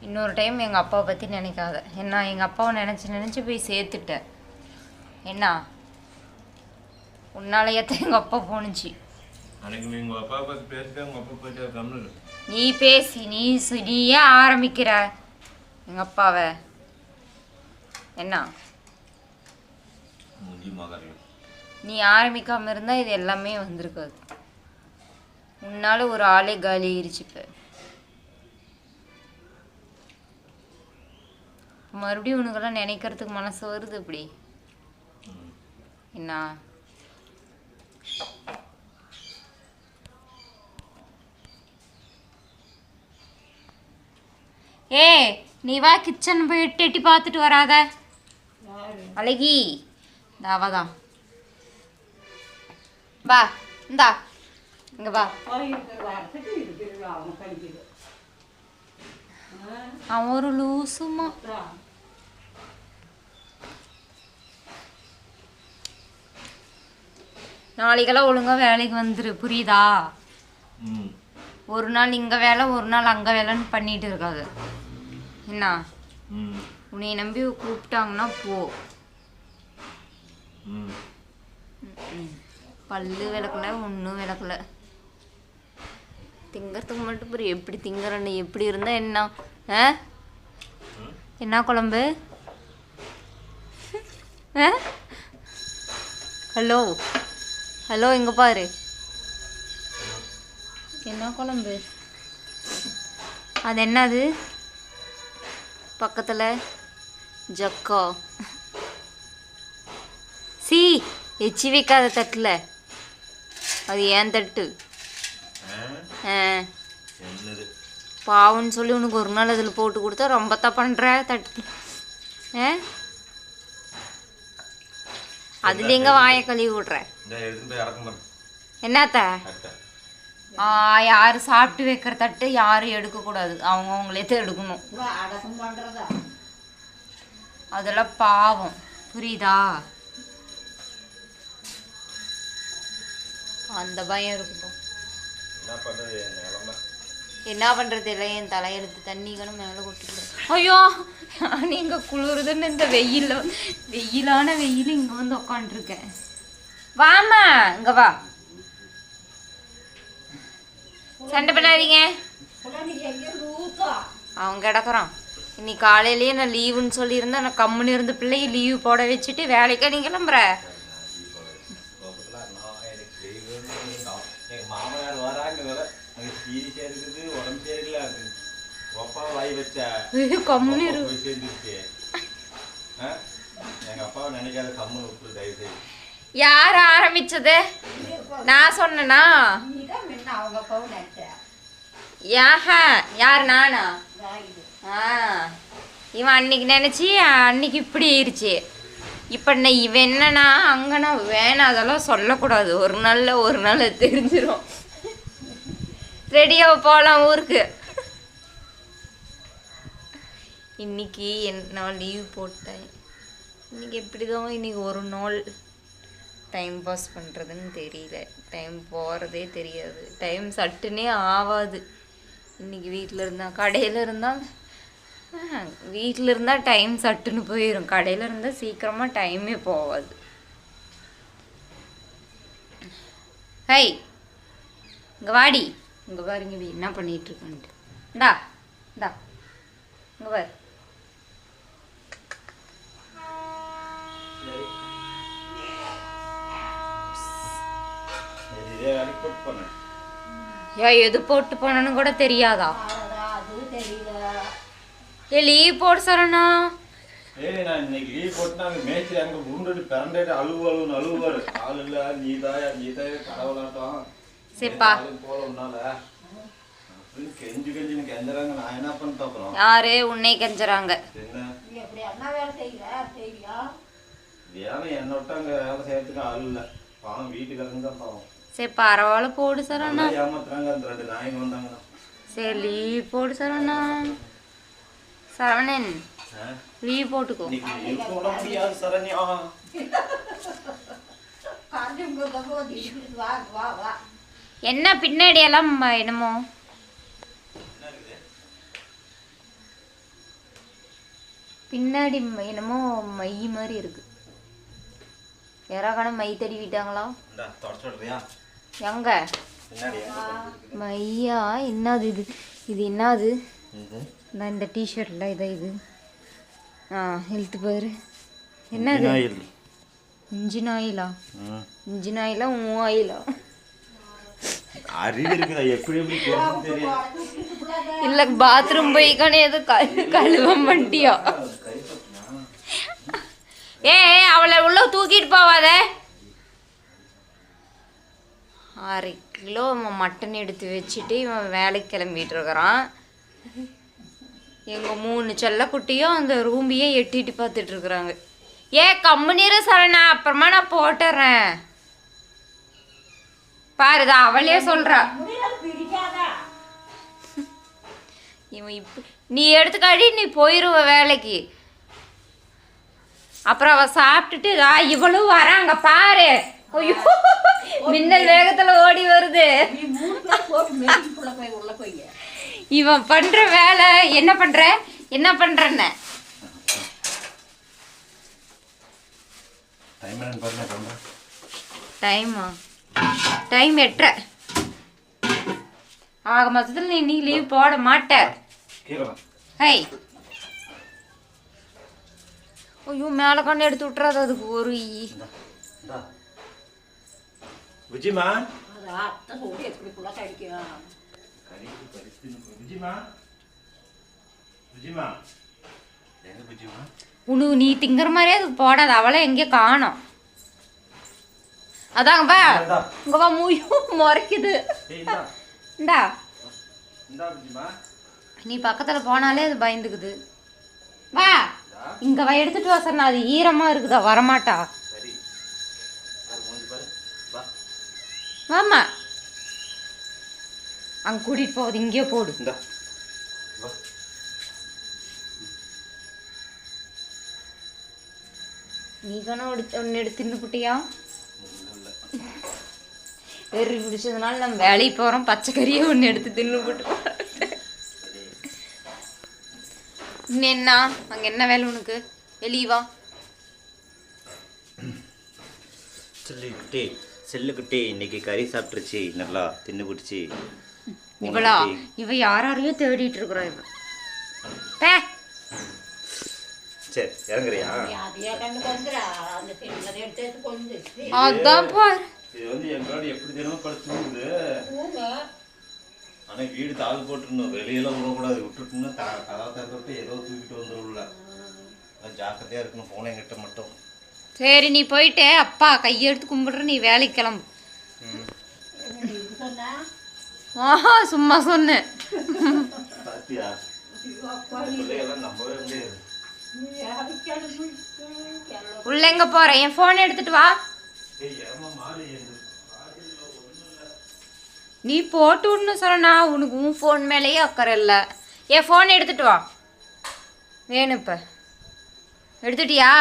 இன்னொரு டைம் எங்கள் அப்பாவை பற்றி நினைக்காத. என்ன எங்கள் அப்பாவை நினச்சி நினச்சி போய் சேர்த்துட்டேன். என்ன? உன்னாலேயே தான் எங்கள் அப்பா போணுச்சு. நீ பேசி நீ நீ ஏன் ஆரம்பிக்கிற? எங்கள் அப்பாவை. என்ன? நீ ஆரம்பிக்காமல் இருந்தால் இது எல்லாமே வந்திருக்காது. உன்னால ஒரு ஆளே காலி ஆயிருச்சு இப்போ. மறுபடியும் உனக்கெல்லாம் நினைக்கிறதுக்கு மனசு வருது இப்படி? என்ன? ஏ நீ வா கிச்சன் போய் எட்டி பார்த்துட்டு வராத. அழகி இந்த அவதான் வா. இந்தா இங்க வா. அவன் ஒரு லூசுமா. நாளைக்கெல்லாம் ஒழுங்கா வேலைக்கு வந்துரு புரியுதா? ஒரு நாள் இங்க வேலை ஒரு நாள் அங்க வேலைன்னு பண்ணிட்டு இருக்காது. என்ன? உன்னை நம்பி கூப்பிட்டாங்கன்னா போ. ம். பல்லு விளக்கல ஒன்றும் விளக்கல. திங்கறதுக்கு மட்டும் புரியும் எப்படி திங்கறன்னு எப்படி இருந்தா என்ன? ஆ? என்ன குழம்பு? ஹலோ. ஹலோ இங்க பாரு. என்ன குழம்பு? அது என்னது? பக்கத்துல ஜக்கா. சி எச்சி வைக்காத தட்டில். அது ஏன் தட்டு? பாவம்னு சொல்லி உனக்கு ஒரு நாள் அதில் போட்டு கொடுத்தா ரொம்ப தான் பண்ணுற தட்டு. ஆ? அதுல எங்க வாயை கழுவி விட்ற என்னத்த யாரு சாப்பிட்டு வைக்கிற தட்டு யாரும் எடுக்கக்கூடாது அவங்க அவங்களே தான் எடுக்கணும் அதெல்லாம் பாவம் புரியுதா அந்த பயம் இருக்கட்டும் என்ன பண்ணுறது பண்றது இல்லை என் தலையெழுத்து தண்ணி கணும் மேலே கொட்டிக்கூடாது ஐயோ நீங்க குளிருதுன்னு இந்த வெயில்ல வெயிலான வெயில் இங்க வந்து உட்காந்துருக்கேன் வாமா இங்க வா. சண்டை பண்ணாதீங்க. அவன் கிடக்குறான். இன்னைக்கு காலையிலேயே நான் லீவுன்னு சொல்லியிருந்தேன் நான் கம்முன்னு இருந்து பிள்ளைய லீவு போட வச்சுட்டு வேலைக்கா நீ கிளம்புற. கம்முன்னு இரு. அப்பாவை நினைக்காத கம்முன்னு விட்டு தயவு செய்து யார் ஆரம்பிச்சது? நான் சொன்னனா? யாஹா யார் நானா? ஆ இவன் அன்னைக்கு நினச்சி அன்னைக்கு இப்படி ஆயிடுச்சு இப்போ நான் இவன் என்னன்னா அங்கனா வேணாம் அதெல்லாம் சொல்லக்கூடாது. ஒரு நாள்ல ஒரு நாள் தெரிஞ்சிடும் ரெடியாக போகலாம் ஊருக்கு. இன்னைக்கு என்ன லீவ் போட்டேன். இன்னைக்கு எப்படிதான் இன்னைக்கு ஒரு நாள். டைம் பாஸ் பண்ணுறதுன்னு தெரியல. டைம் போகிறதே தெரியாது. டைம் சட்டுனே ஆகாது இன்னைக்கு வீட்டில் இருந்தால் கடையில் இருந்தால் வீட்டில் இருந்தால் டைம் சட்டுன்னு போயிடும் கடையில் இருந்தால் சீக்கிரமாக டைமே போகாது ஹை இங்கே வாடி. இங்கே பாருங்க வீ என்ன பண்ணிகிட்ருக்கேன்ட்டு இருக்கன்ட்டு இந்தா இந்தா. இங்கே பாரு. சரி இதே வேலைக்கு போட்டு போனேன் யா எது போட்டு போனன்னு கூட தெரியாதா? ஏ லீவ் போட சரணா ஏய் நான் இன்னைக்கு லீவ் போட்டு நாங்கள் மேய்ச்சி அங்கே உருண்டுட்டு பிறண்டாட்டு அழுவு அழுவுன்னு அழுவாரு ஆள் இல்லை நீ தாயா நீ தாயா கடவுளாட்டம் சரிப்பா. போல உன்னால. அப்படின்னு கெஞ்சு கெஞ்சு எனக்கு எந்திராங்க நான் என்ன பண்ணிட்டு அப்புறம்? யாரு? உன்னை கெஞ்சறாங்க. என்ன? வேலை என்ன வேலை செய்யறதுக்கு ஆள் இல்லை. பாவம் வீட்டுக்காரங்க தான் பாவம். சரி பரவாயில்ல போடு சார் அண்ணா. சரி லீவ் போடு சார் அண்ணா. சரவணன் லீவ் போட்டுக்கோ. என்ன பின்னாடி எல்லாம் என்னமோ? பின்னாடி என்னமோ மை மாதிரி இருக்கு. யாராவது மை தடி விட்டாங்களா எங்க? மையா என்னது இது? இது என்னது? நான் இந்த டிஷர்ட்ல இதை இது. ஆ இழுத்து பாரு. என்னது? இன்ஜின் ஆயிலா? இன்ஜின் ஆயிலா உன் ஆயிலா இல்ல பாத்ரூம் போய்க்கானே கழு கழுவ மாட்டியா? ஏ அவளை உள்ள தூக்கிட்டு போவாத. அரை கிலோ மட்டன் எடுத்து வச்சுட்டு இவன் வேலைக்கு கிளம்பிட்டு இருக்கிறான் மூணு செல்லக்குட்டியும் அந்த ரூமையே எட்டிட்டு பார்த்துட்டு இருக்கிறாங்க ஏ கம்முனீர சரணா அப்புறமா நான் போட்டுறேன். பாருதா அவளே சொல்றா. இவன் இப்ப நீ எடுத்துக்காடி நீ போயிருவ வேலைக்கு. அப்புறம் அவ சாப்பிட்டுட்டு இவளும் வராங்க பாரு. ஐயோ. மின்னல் வேகத்துல ஓடி வருது. இவன் பண்ற வேலை என்ன பண்ற? என்ன பண்றன்னு? டைம் டைமா டைம் எட்டரை. ஆக மொத்தத்தில் நீ நீ லீவ் போட மாட்ட. ஹை ஐயோ மேலே கண்ணு எடுத்து விட்றாது அதுக்கு ஒரு ஈ. விஜிமா? உனக்கு நீ திங்கிற மாதிரியே அது போடாது. அவளை எங்கேயோ காணோம். அதாங்க பா. இங்க வா மூயும் முறைக்குது. இந்தா. நீ பக்கத்துல போனாலே அது பயந்துக்குது. வா. இங்க வா எடுத்துட்டு வா சார் அது ஈரமா இருக்குதா? வரமாட்டா சரி பாரு, மூஞ்சி பாரு வா ஆமா. அங்க கூட்டிட்டு போகுது இங்கேயே போடு. நீ தானே ஒன்று எடுத்து தின்னுப்புட்டியா வெறி பிடிச்சதுனால நம்ம வேலைக்கு போகிறோம் பச்சை கறியை ஒன்று எடுத்து தின்னுப்புட்டு இன்னும் என்ன? அங்கே என்ன வேலை உனக்கு? வெளியே வா. செல்லுக்குட்டி இன்னைக்கு கறி சாப்பிட்டுருச்சு நல்லா தின்னு பிடிச்சி இவளா இவ யாரையோ தேடிட்டு இருக்கிறா இவ. பே சரி இறங்குறியா? அதான் பாரு. இது வந்து எங்களோட எப்படி தினமும் படுத்துங்குது ஆனா வீடு தாள் போட்டுருந்தோம் வெளியெல்லாம் விடக்கூடாது. விட்டுட்டுன்னு த கதவை திறந்துட்டு ஏதோ தூக்கிட்டு வந்துடும்ல அதான் ஜாக்கிரதையா இருக்கணும். போன எங்கிட்ட மட்டும். சரி நீ போயிட்டு அப்பா கையெடுத்து கும்பிடுற நீ வேலைக்கு கிளம்பு. ஆஹா சும்மா சொன்னேன் உள்ள எங்க போற? என் போன் எடுத்துட்டு வா. நீ போட்டு விடணும் சொன்னா உனக்கு உன் ஃபோன் மேலேயே அக்கறை இல்லை. என் ஃபோன் எடுத்துட்டு வா. வேணும் இப்போ. எடுத்துட்டியா?